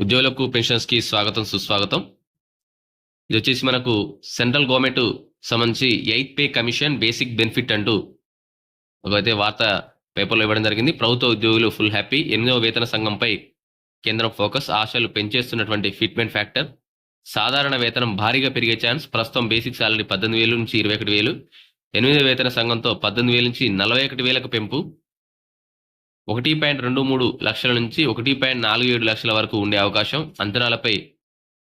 ఉద్యోగులకు పెన్షన్స్కి స్వాగతం సుస్వాగతం. ఇది వచ్చేసి మనకు సెంట్రల్ గవర్నమెంట్ సంబంధించి eighth pay commission basic benefit అంటూ ఒకైతే వార్త పేపర్లో ఇవ్వడం జరిగింది. ప్రభుత్వ ఉద్యోగులు ఫుల్ హ్యాపీ. ఎనిమిదవ వేతన సంఘంపై కేంద్రం ఫోకస్. ఆశలు పెంచేస్తున్నటువంటి ఫిట్మెంట్ ఫ్యాక్టర్. సాధారణ వేతనం భారీగా పెరిగే ఛాన్స్. ప్రస్తుతం బేసిక్ సాలరీ పద్దెనిమిది వేలు నుంచి ఇరవై ఒకటి వేలు. ఎనిమిదవ వేతన సంఘంతో పద్దెనిమిది వేల నుంచి నలభై ఒకటి వేలకు పెంపు. ఒకటి పాయింట్ రెండు మూడు లక్షల నుంచి ఒకటి పాయింట్ నాలుగు ఏడు లక్షల వరకు ఉండే అవకాశం అంచనాలపై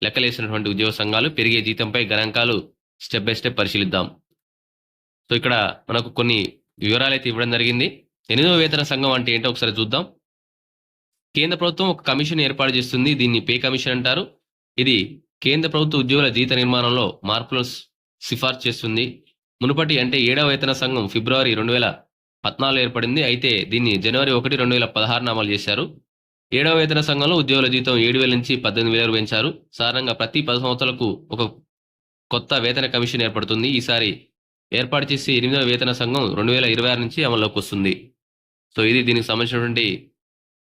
లెక్కలేసినటువంటి ఉద్యోగ సంఘాలు పెరిగే జీతంపై గణాంకాలు స్టెప్ బై స్టెప్ పరిశీలిద్దాం. సో ఇక్కడ మనకు కొన్ని వివరాలు అయితే ఇవ్వడం జరిగింది. ఎనిమిదవ వేతన సంఘం అంటే ఏంటో ఒకసారి చూద్దాం. కేంద్ర ప్రభుత్వం ఒక కమిషన్ ఏర్పాటు చేస్తుంది. దీన్ని పే కమిషన్ అంటారు. ఇది కేంద్ర ప్రభుత్వ ఉద్యోగుల జీత నిర్మాణంలో మార్పులను సిఫార్సు చేస్తుంది. మునుపటి అంటే ఏడవ వేతన సంఘం ఫిబ్రవరి రెండు వేల పద్నాలుగు ఏర్పడింది. అయితే దీన్ని జనవరి ఒకటి రెండు వేల పదహారున అమలు చేశారు. ఏడవ వేతన సంఘంలో ఉద్యోగుల జీతం ఏడు వేల నుంచి పద్దెనిమిది వేలకు పెంచారు. సాధారణంగా ప్రతి పది సంవత్సరాలకు ఒక కొత్త వేతన కమిషన్ ఏర్పడుతుంది. ఈసారి ఏర్పాటు చేసి ఎనిమిదవ వేతన సంఘం రెండు వేల ఇరవై ఆరు నుంచి అమల్లోకి వస్తుంది. సో ఇది దీనికి సంబంధించినటువంటి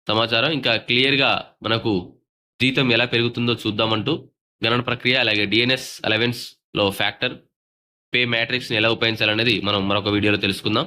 సమాచారం. ఇంకా క్లియర్గా మనకు జీతం ఎలా పెరుగుతుందో చూద్దామంటూ గణన ప్రక్రియ అలాగే డిఎన్ఎస్ అలవెన్స్లో ఫ్యాక్టర్ పే మ్యాట్రిక్స్ని ఎలా ఉపయోగించాలనేది మనం మరొక వీడియోలో తెలుసుకుందాం.